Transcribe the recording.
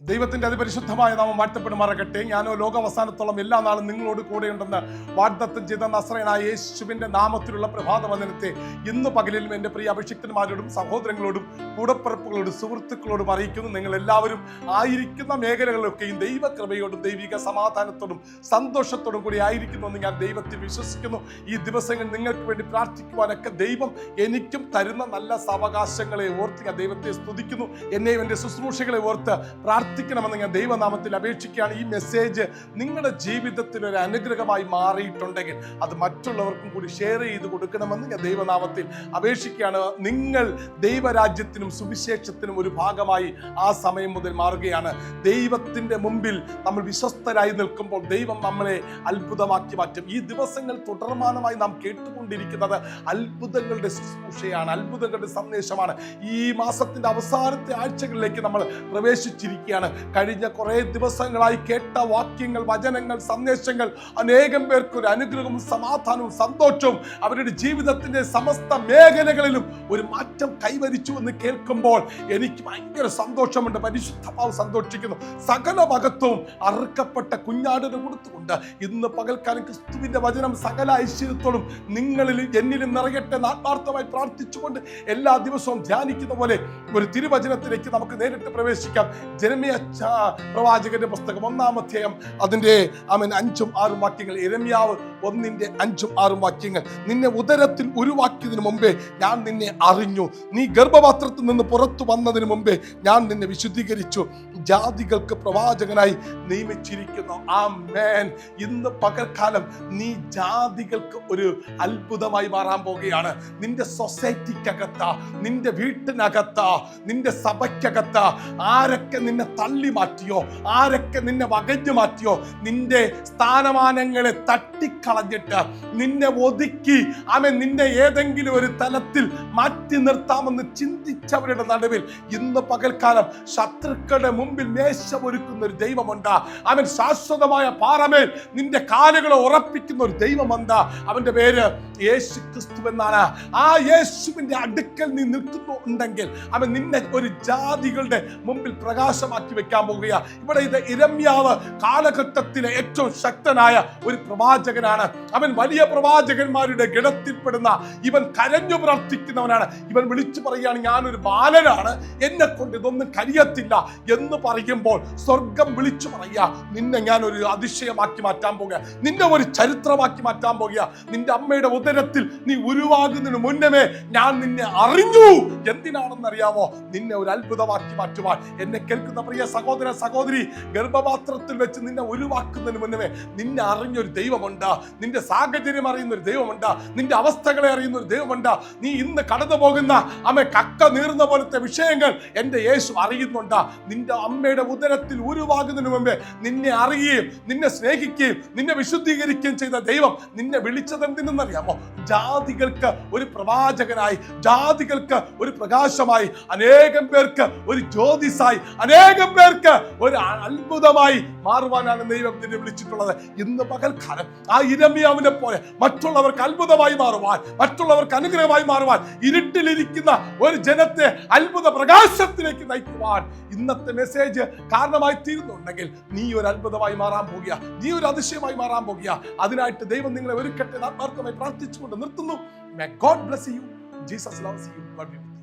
ദൈവത്തിന്റെ അതിപരിശുദ്ധമായ നാമം വാഴ്ത്തപ്പെടുമാറാകട്ടെ. ഞാനോ ലോകാവസാനത്തോളം എല്ലാ നാളും നിങ്ങളോട് കൂടെയുണ്ടെന്ന് വാഗ്ദത്തം ചെയ്ത നസ്രയനായ യേശുവിന്റെ നാമത്തിലുള്ള പ്രഭാത വന്ദനത്തെ ഇന്ന് പകലിലും എന്റെ പ്രിയ അഭിഷിക്തന്മാരോടും സഹോദരങ്ങളോടും കൂടപ്പിറപ്പുകളോടും സുഹൃത്തുക്കളോടും അറിയിക്കുന്നു. നിങ്ങൾ എല്ലാവരും ആയിരിക്കുന്ന മേഖലകളിലൊക്കെയും ദൈവകൃപയോടും ദൈവിക സമാധാനത്തോടും സന്തോഷത്തോടും കൂടി ആയിരിക്കുന്നു എന്ന് ഞാൻ ദൈവത്തിൽ വിശ്വസിക്കുന്നു. ഈ ദിവസങ്ങൾ നിങ്ങൾക്ക് വേണ്ടി പ്രാർത്ഥിക്കുവാനൊക്കെ ദൈവം എനിക്കും തരുന്ന നല്ല സാവകാശങ്ങളെ ഓർത്ത് ഞാൻ ദൈവത്തെ സ്തുതിക്കുന്നു. എന്നെയും എന്റെ ശുശ്രൂഷകളെ ഓർത്ത് പ്രാർത്ഥിക്കണമെന്ന് ഞാൻ ദൈവനാമത്തിൽ അപേക്ഷിക്കുകയാണ്. ഈ മെസ്സേജ് നിങ്ങളുടെ ജീവിതത്തിൽ ഒരു അനുഗ്രഹമായി മാറിയിട്ടുണ്ടെങ്കിൽ അത് മറ്റുള്ളവർക്കും കൂടി ഷെയർ ചെയ്ത് കൊടുക്കണമെന്ന് ഞാൻ ദൈവനാമത്തിൽ അപേക്ഷിക്കുകയാണ്. നിങ്ങൾ ദൈവരാജ്യത്തിനും സുവിശേഷത്തിനും ഒരു ഭാഗമായി ആ സമയം മുതൽ മാറുകയാണ്. ദൈവത്തിന്റെ മുമ്പിൽ നമ്മൾ വിശ്വസ്തരായി നിൽക്കുമ്പോൾ ദൈവം നമ്മളെ അത്ഭുതമാക്കി മാറ്റും. ഈ ദിവസങ്ങൾ തുടർമാനമായി നാം കേട്ടുകൊണ്ടിരിക്കുന്നത് അത്ഭുതങ്ങളുടെ ശുശ്രൂഷയാണ് അത്ഭുതങ്ങളുടെ സന്ദേശമാണ്. ഈ മാസത്തിന്റെ അവസാനത്തെ ആഴ്ചകളിലേക്ക് നമ്മൾ പ്രവേശിച്ചിരിക്കുകയാണ് കഴിഞ്ഞ കുറേ ദിവസങ്ങളായി കേട്ട വാക്യങ്ങൾ വചനങ്ങൾ സന്ദേശങ്ങൾ അനേകം പേർക്ക് ഒരു അനുഗ്രഹവും സമാധാനവും സന്തോഷവും അവരുടെ ജീവിതത്തിന്റെ സമസ്ത മേഖലകളിലും ഒരു മാറ്റം കൈവരിച്ചു എന്ന് കേൾക്കുമ്പോൾ എനിക്ക് ഭയങ്കര സന്തോഷമുണ്ട്. പരിശുദ്ധമാവ് സന്തോഷിക്കുന്നു. സകല മകത്വവും അറുക്കപ്പെട്ട കുഞ്ഞാടിന് കൊടുത്തുകൊണ്ട് ഇന്ന് പകൽക്കാലം ക്രിസ്തുവിന്റെ വചനം സകല ഐശ്വര്യത്തോടും നിങ്ങളിൽ എന്നിലും നിറയട്ടെ ആത്മാർത്ഥമായി പ്രാർത്ഥിച്ചുകൊണ്ട് എല്ലാ ദിവസവും ധ്യാനിക്കുന്ന പോലെ ഒരു തിരുവചനത്തിലേക്ക് നമുക്ക് നേരിട്ട് പ്രവേശിക്കാം. ജനമിയ പ്രവാചകന്റെ പുസ്തകം ഒന്നാം അധ്യായം അതിന്റെ അവൻ അഞ്ചും ആറും വാക്യങ്ങൾ. ഇരമ്യാവ് ഒന്നിന്റെ അഞ്ചും ആറും വാക്യങ്ങൾ. നിന്നെ ഉദരത്തിൽ ഉരുവാക്കിയതിനു മുമ്പേ ഞാൻ നിന്നെ അറിഞ്ഞു. നീ ഗർഭപാത്രത്തിൽ നിന്ന് പുറത്തു വന്നതിന് മുമ്പേ ഞാൻ നിന്നെ വിശുദ്ധീകരിച്ചു. ജാതികൾക്ക് പ്രവാചകനായി നിയമിച്ചിരിക്കുന്നു. ആ മേൻ ഇന്ന് പകൽക്കാലം നീ ജാതികൾക്ക് ഒരു അത്ഭുതമായി മാറാൻ പോവുകയാണ്. നിന്റെ സൊസൈറ്റിക്കകത്ത നിന്റെ വീട്ടിനകത്ത നിന്റെ സഭയ്ക്കകത്ത. ആരൊക്കെ നിന്നെ തള്ളി മാറ്റിയോ ആരൊക്കെ നിന്നെ വകഞ്ഞു മാറ്റിയോ? നിന്റെ സ്ഥാനമാനങ്ങളെ തട്ടിക്കളഞ്ഞിട്ട് നിന്നെ ഒതുക്കി അവൻ നിന്നെ ഏതെങ്കിലും ഒരു തലത്തിൽ മാറ്റി നിർത്താമെന്ന് ചിന്തിച്ചവരുടെ നടുവിൽ ഇന്ന് പകൽക്കാലം ശത്രുക്കളുടെ മുമ്പിൽ മേശമൊരുക്കുന്ന ഒരു ദൈവമുണ്ട്. അവൻ ശാശ്വതമായ പാറമേൽ നിന്റെ കാലുകളെ ഉറപ്പിക്കുന്ന ഒരു ദൈവമുണ്ട്. അവന്റെ പേര് യേശു ക്രിസ്തു എന്നാണ്. ആ യേശുവിന്റെ അടുക്കൽ നീ നിൽക്കുന്നുണ്ടെങ്കിൽ അവൻ നിന്നെ ഒരു ജാതികളുടെ മുമ്പിൽ പ്രകാശമാക്കി വെക്കാൻ പോകുക ഇവിടെ ഇത് ഇരമ്യാവ് കാലഘട്ടത്തിലെ ഏറ്റവും ശക്തനായ ഒരു പ്രവാചകനാണ്. അവൻ വലിയ പ്രവാചകന്മാരുടെ ഗണത്തിൽപ്പെടുന്ന ഇവൻ കരഞ്ഞു പ്രാർത്ഥിക്കുന്നവനാണ്. ഇവൻ വിളിച്ചു പറയുകയാണ് ഞാനൊരു ബാലനാണ്. എന്നെ കൊണ്ട് ഇതൊന്നും കഴിയത്തില്ല. എന്ന് പറയുമ്പോൾ സ്വർഗം വിളിച്ചു പറയുക നിന്നെ ഞാൻ ഒരു അതിശയമാക്കി മാറ്റാൻ പോകുക നിന്നെ ഒരു ചരിത്രമാക്കി മാറ്റാൻ പോകുക നിന്റെ അമ്മയുടെ ഉദരത്തിൽ നീ ഉരുവാകുന്നതിന് മുന്നമേ ഞാൻ നിന്നെ അറിഞ്ഞു. എന്തിനാണെന്ന് അറിയാമോ നിന്നെ ഒരു അത്ഭുതമാക്കി മാറ്റുവാൻ. എന്നെ കേൾക്കുന്ന പ്രിയ സഹോദര സഹോദരി ഗർഭപാത്രത്തിൽ വെച്ച് നിന്നെ ഒഴിവാക്കുന്നതിന് മുന്നമേ നിന്നെ അറിഞ്ഞൊരു ദൈവമുണ്ട്. നിന്റെ സാഹചര്യം അറിയുന്ന ഒരു ദൈവമുണ്ട്. നിന്റെ അവസ്ഥകളെ അറിയുന്ന ഒരു ദൈവമുണ്ട്. നീ ഇന്ന് കടന്നു പോകുന്ന അമ്മ കക്ക നീർന്ന പോലത്തെ വിഷയങ്ങൾ എന്റെ യേശു അറിയുന്നുണ്ട്. നിന്റെ അമ്മയുടെ ഉദരത്തിൽ ഉരുവാകുന്നതിന് മുമ്പേ നിന്നെ അറിയുകയും നിന്നെ സ്നേഹിക്കുകയും നിന്നെ വിശുദ്ധീകരിക്കുകയും ചെയ്ത ദൈവം നിന്നെ വിളിച്ചത് എന്തിനെന്നറിയാമോ? ജാതികൾക്ക് ഒരു പ്രവാചകനായി ജാതികൾക്ക് ഒരു പ്രകാശമായി അനേകം പേർക്ക് ഒരു ജ്യോതിസായി അനേകം പേർക്ക് ഒരു അത്ഭുതമായി മാറുവാനാണ് ദൈവം നിന്നെ വിളിച്ചിട്ടുള്ളത്. ഇന്ന് പകൽക്കാലം ആ ഇരമ്യാവിനെ പോലെ മറ്റുള്ളവർക്ക് അത്ഭുതമായി മാറുവാൻ മറ്റുള്ളവർക്ക് അനുഗ്രഹമായി മാറുവാൻ ഇരുട്ടിലിരിക്കുന്ന ഒരു ജനത്തെ അത്ഭുത പ്രകാശത്തിലേക്ക് നയിക്കുവാൻ ഇന്നത്തെ മെസ്സേജ് കാരണമായി തീരുന്നുണ്ടെങ്കിൽ നീ ഒരു അത്ഭുതമായി മാറാൻ പോകുക. നീ ഒരു അതിശയമായി മാറാൻ പോകുക. അതിനായിട്ട് ദൈവം നിങ്ങളെ ഒരുക്കട്ടെ ആത്മാർത്ഥമായി പ്രാർത്ഥിച്ചുകൊണ്ട് നിർത്തുന്നു. May God bless you Jesus loves you